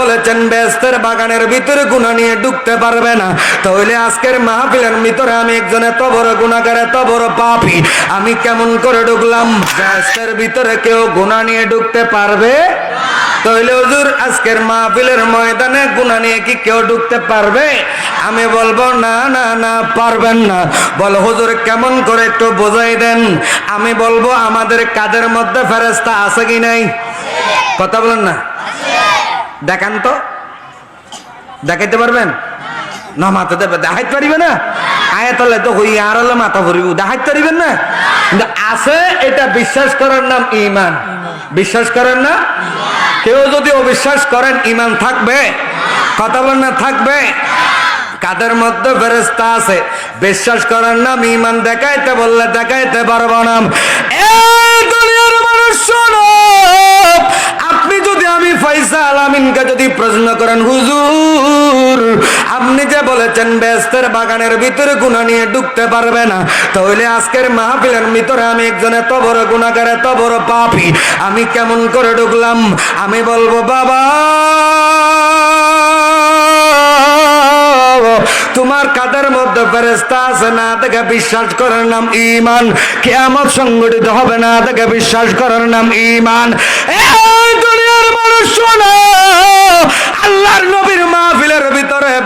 বলেছেন ব্যস্তের বাগানের ভিতরে গুণা নিয়ে ঢুকতে পারবে না। তাহলে আজকের মাহফিলের ভিতরে আমি একজন এত বড় গুণাগার এত বড় পাপি, আমি কেমন করে ঢুকলাম? ব্যস্তের ভিতরে কেউ গুণা নিয়ে ঢুকতে পারবে? তাহলে হুজুর, আজকের মাহফিলের ময়দানে গুণা নিয়ে কি কেউ ঢুকতে পারবে? আমি বলব, না না না, পারবেন না। বল, হুজুর, কেমন করে একটু বোঝাই দেন। আমি বলব, আমাদের কাদের মধ্যে ফেরেস্তা আছে কি নাই? কথা বলেন না। দেখান তো। দেখাইতে পারবেন? না, মাথা দেবে। দেখাইতে পারিবে না? আয়াতলে তো হই, আর হলে মাথা ভরিব। দেখাইতে পারিবেন না? কিন্তু আছে, এটা বিশ্বাস করার নাম ইমান বিশ্বাস করেন না কেউ যদি অবিশ্বাস করেন ইমান থাকবে। কথা না, থাকবে। কাদের মধ্যে ফেরেস্তা আছে? বিশ্বাস করার নাম ইমান দেখাইতে বললে দেখাইতে পারব না। এই দুনিয়ার মানুষ শোনো, আপনি যদি আমি ফয়সাল আমিনকে যদি করেন হুজুর। আপনি যে বলেছেন ব্যস্তের বাগানের ভিতরে গুণা নিয়ে ঢুকতে পারবে না, তাহলে আজকের মাহফিলের ভিতরে আমি একজন এত বড় গুণাগার এত বড় পাপি। আমি কেমন করে ঢুকলাম? আমি বলব, বাবা তোমার কাদের মধ্যে ফেরেস্তা আছে না দেখে বিশ্বাস করার নাম ইমান কেয়ামত সংগঠিত হবে না দেখে বিশ্বাস করার নাম ইমান দুনিয়ার মানুষ শোনো, আল্লাহর নবীর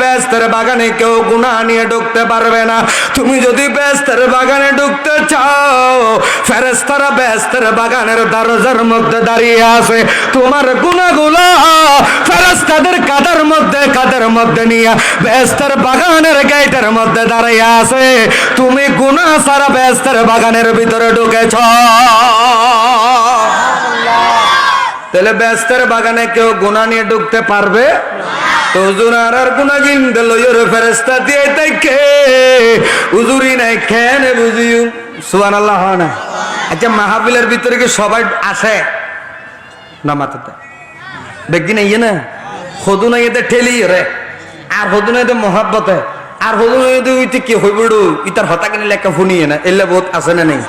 ব্যস্তের বাগানে কেউ গুণা নিয়ে ঢুকতে পারবে না। তুমি যদি ব্যস্তের বাগানে ঢুকতে চাও ফেরেস্তারা ব্যস্তের বাগানের দরজার মধ্যে দাঁড়িয়ে আছে। তোমার গুণাগুলো ফেরেস্তাদের কাদের মধ্যে কাদের মধ্যে নিয়ে ব্যস্তের বাগানের গেটের মধ্যে দাঁড়িয়ে আছে? তুমি গুণা সারা ব্যস্তের বাগানের ভিতরে ঢুকেছ। তাহলে ব্যস্তের বাগানে কেউ গুণা নিয়ে ঢুকতে পারবে? আর আর দিয়ে হুজুরি নাই আচ্ছা মাহাবিলের ভিতরে কি সবাই আসে? না, মাথাতে। ব্যক্তি নাই না? সদু নাই ঠেলি রে। আর নাই এতে মহাব্বতে। আর নাই কি হইবড়ু? ইতার হতা কিনে লেখা শুনিয়ে না। এলে বহুত আছে না নাই?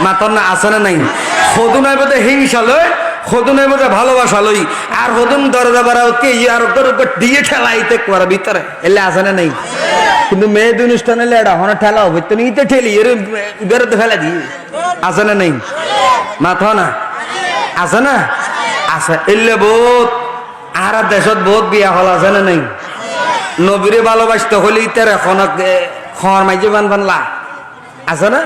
মাতর না আছে না নাই? সদু নাই বোধে হিংসা লয়। নাই বোধে ভালোবাসা লই, আর সদুন দরজা বাড়াও, কে আর তোর উপর দিয়ে ঠেলাইতে কোয়ার ভিতরে। এলে আছে না নাই। কিন্তু মেয়ে অনুষ্ঠান এটা হনে ঠেলা হবে তো নিতে ঠেলি, এর বেরোতে ফেলা দিয়ে। আছে না নাই। মাথা না। আছে না। আছে এলে বহুত, আর দেশত বহুত বিয়া হল আছে না নাই। নবীরে ভালোবাসতে হলে ইতার এখন খর মাইজে বান বানলা আছে না?